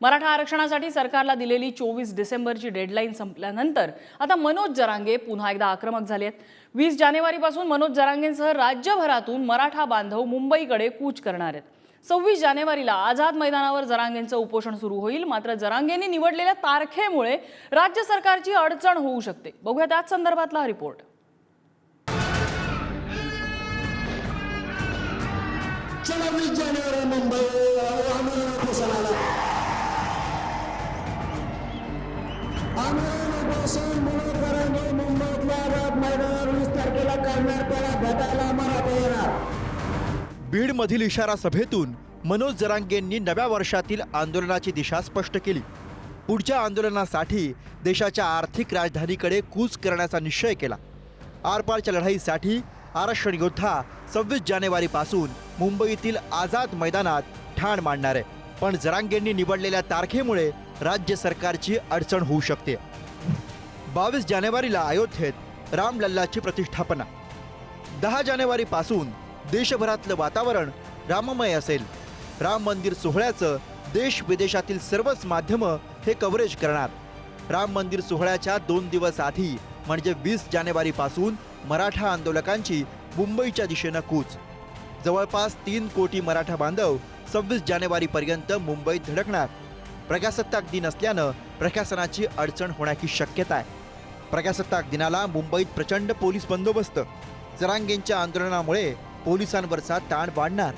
मराठा आरक्षणासाठी सरकारला दिलेली चोवीस डिसेंबरची डेडलाईन संपल्यानंतर आता मनोज जरांगे पुन्हा एकदा आक्रमक झाले आहेत वीस जानेवारीपासून मनोज जरांगेंसह राज्यभरातून मराठा बांधव मुंबईकडे कूच करणार आहेत. सव्वीस जानेवारीला आझाद मैदानावर जरांगेंचं उपोषण सुरू होईल मात्र जरांगेंनी निवडलेल्या तारखेमुळे राज्य सरकारची अडचण होऊ शकते. बघूया त्याच संदर्भातला हा रिपोर्ट. जानेवारी मुंबई करणार त्याला भेटायला येणार बीडमधील इशारा सभेतून मनोज जरांगेंनी नव्या वर्षातील आंदोलनाची दिशा स्पष्ट केली. पुढच्या आंदोलनासाठी देशाच्या आर्थिक राजधानीकडे कूच करण्याचा निश्चय केला. आरपारच्या लढाईसाठी आरक्षण योद्धा सव्वीस जानेवारीपासून मुंबईतील आझाद मैदानात ठाण मांडणार. आहे पण जरांगेंनी निवडलेल्या तारखेमुळे राज्य सरकारची अडचण होऊ शकते. बावीस जानेवारीला अयोध्येत रामलल्लाची प्रतिष्ठापना. दहा जानेवारीपासून देशभरातलं वातावरण राममय असेल. राम मंदिर सोहळ्याचं देश विदेशातील सर्वच माध्यमं हे कव्हरेज करणार. राम मंदिर सोहळ्याच्या दोन दिवस आधी म्हणजे वीस जानेवारीपासून मराठा आंदोलकांची मुंबईच्या दिशेनं कूच. जवळपास तीन कोटी मराठा बांधव सव्वीस जानेवारीपर्यंत मुंबईत धडकणार. प्रजासत्ताक दिन असल्यानं प्रशासनाची अडचण होण्याची शक्यता आहे प्रजासत्ताक दिनाला मुंबईत प्रचंड पोलीस बंदोबस्त. जरांगेंच्या आंदोलनामुळे पोलिसांवरचा ताण वाढणार.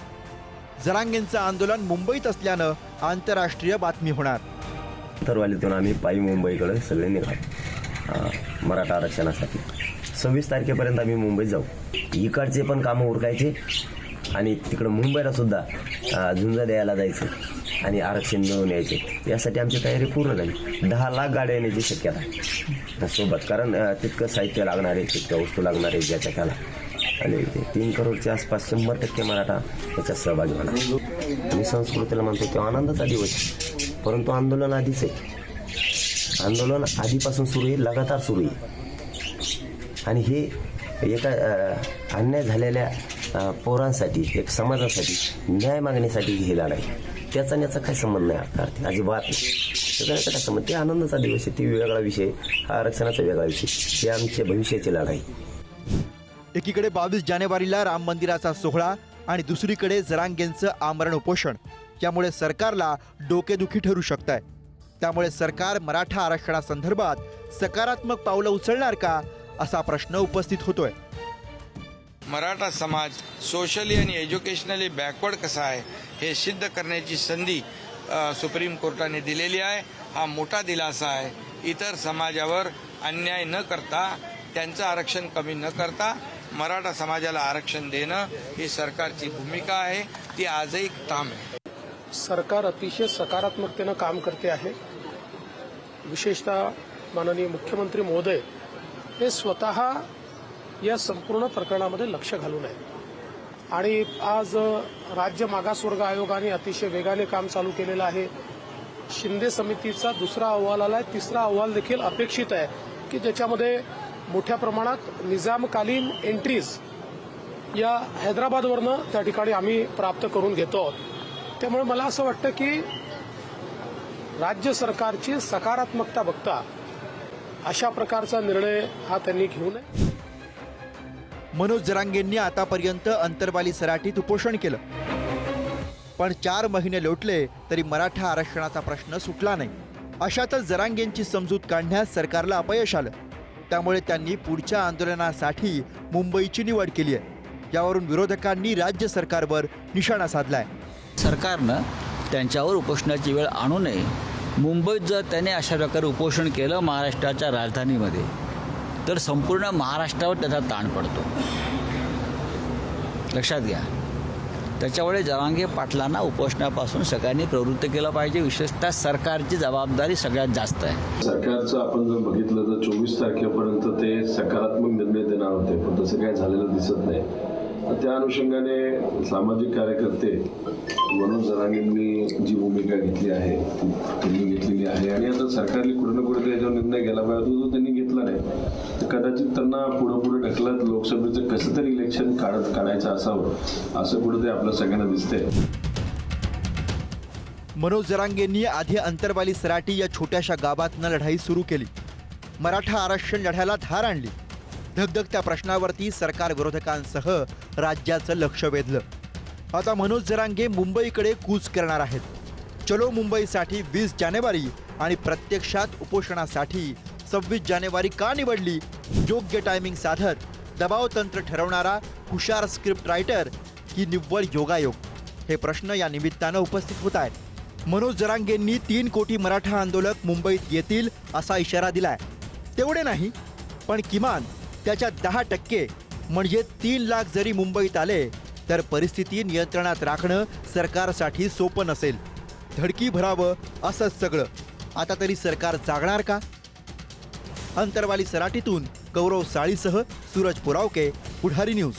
जरांगेंचं आंदोलन मुंबईत असल्यानं आंतरराष्ट्रीय बातमी होणार. तरवालीतून आम्ही पायी मुंबईकडे सगळे निघालो. मराठा आरक्षणासाठी. सव्वीस तारखेपर्यंत आम्ही मुंबईत जाऊ. इकडचे पण कामं उरकायचे. आणि तिकडं मुंबईला सुद्धा झुंज द्यायला जायचं आणि आरक्षण मिळवून यायचे. यासाठी आमची तयारी पूर्ण झाली. दहा लाख गाड्या येण्याची शक्यता आहे. सोबत कारण तितकं साहित्य लागणार आहे तितक्या वस्तू लागणार आहे ज्याच्या त्याला. आणि ते तीन करोडच्या आसपास शंभर टक्के मराठा याच्यात सहभागी होणार. मी संस्कृतीला म्हणतो तेव्हा आनंदाचा दिवस आहे. परंतु आंदोलन आधीच आहे. आंदोलन आधीपासून सुरू आहे लगातार सुरू आहे. आणि हे एका अन्याय झालेल्या पोरांसाठी एक समाजासाठी न्याय मागण्यासाठी ही लढाई. त्याचा आणि याचा काय संबंध नाही अर्थार्थी अजिबात नाही. त्याचा काय संबंध? ते आनंदाचा दिवस आहे ती वेगळा विषय हा आरक्षणाचा वेगळा विषय ते आमच्या भविष्याची लढाई. एकीकडे बावीस जानेवारीला राम मंदिराचा सोहळा आणि दुसरीकडे जरांगेंचं आमरण उपोषण. यामुळे सरकारला डोकेदुखी ठरू शकत आहे त्यामुळे सरकार मराठा आरक्षणासंदर्भात सकारात्मक पावलं उचलणार का असा प्रश्न उपस्थित होतोय. मराठा समाज सोशली आणि एज्युकेशनली बॅकवर्ड कसा आहे हे सिद्ध करण्याची संधी सुप्रीम कोर्टाने दिलेली आहे. हा मोठा दिलासा आहे. इतर समाजावर अन्याय न करता त्यांचं आरक्षण कमी न करता मराठा समाजाला आरक्षण देणं ही सरकारची भूमिका आहे. ती आजही काम आहे. सरकार अतिशय सकारात्मकतेनं काम करते आहे. विशेषतः माननीय मुख्यमंत्री महोदय हे स्वतः या संपूर्ण प्रकरणामध्ये लक्ष घालून आहे आणि आज राज्य मागासवर्ग आयोगाने अतिशय वेगाने काम चालू केलेलं आहे. शिंदे समितीचा दुसरा अहवाल आला आहे. तिसरा अहवाल देखील अपेक्षित आहे की ज्याच्यामध्ये मोठ्या प्रमाणात निजामकालीन एंट्रीज या हैदराबादवरनं त्या ठिकाणी आम्ही प्राप्त करून घेतो आहोत. त्यामुळे मला असं वाटतं की राज्य सरकारची सकारात्मकता बघता अशा प्रकारचा निर्णय हा त्यांनी घेऊ नये. मनोज जरांगेंनी आतापर्यंत अंतरबाली सराटीत उपोषण केलं. पण चार महिने लोटले तरी मराठा आरक्षणाचा प्रश्न सुटला नाही. अशातच जरांगेंची समजूत काढण्यास सरकारला अपयश आलं. त्यामुळे त्यांनी पुढच्या आंदोलनासाठी मुंबईची निवड केली आहे. यावरून विरोधकांनी राज्य सरकारवर निशाणा साधलाय. सरकारनं त्यांच्यावर उपोषणाची वेळ आणू नये. मुंबईत जर त्याने अशा प्रकारे उपोषण केलं महाराष्ट्राच्या राजधानीमध्ये तर संपूर्ण महाराष्ट्रावर त्याचा ताण पडतो. लक्षात घ्या. त्याच्यामुळे जवांगे पाटलांना उपोषणापासून सगळ्यांनी प्रवृत्त केलं पाहिजे. विशेषतः सरकारची जबाबदारी सगळ्यात जास्त आहे. सरकारचं आपण जर बघितलं तर चोवीस तारखेपर्यंत ते सकारात्मक निर्णय देणार होते पण तसं काय झालेलं दिसत नाही. त्या अनुषंगाने सामाजिक कार्यकर्ते मनोज जरांगेंनी जी भूमिका घेतली आहे ती त्यांनी घेतलेली आहे. आणि आता सरकारने कुठे ना कुठे त्याच्यावर निर्णय घ्यायला पाहिजे. तो त्यांनी कदाचित त्यांना पुढे पुढे ढकलत लोकसभेचं कसं तरी इलेक्शन काढत काढायचं असावं असं कुठेतरी आपल्या सगळ्यांना दिसतंय. मनोज जरांगेंनी आधी अंतरवाली सराटी या छोट्याशा गावातनं लढाई सुरू केली. मराठा आरक्षण लढ्याला धार आणली. धगधगत्या प्रश्नावरती सरकार विरोधकांसह राज्याचं लक्ष वेधलं. आता मनोज जरांगे मुंबईकडे कूच करणार आहेत. चलो मुंबईसाठी वीस जानेवारी आणि प्रत्यक्षात उपोषणासाठी सव्वीस जानेवारी का निवडली? योग्य टायमिंग साधत दबाव तंत्र ठरवणारा हुशार स्क्रिप्ट रायटर की निव्वळ योगायोग? हे प्रश्न या निमित्तानं उपस्थित होत आहेत. मनोज जरांगेंनी तीन कोटी मराठा आंदोलक मुंबईत येतील असा इशारा दिलाय. तेवढे नाही पण किमान त्याच्या दहा टक्के म्हणजे तीन लाख जरी मुंबईत आले तर परिस्थिती नियंत्रणात राखणं सरकारसाठी सोपं नसेल. धडकी भरावं असंच सगळं. आता तरी सरकार जागणार का? अंतरवाली सराटीतून गौरव साळीसह सूरज पुरावके पुढारी न्यूज.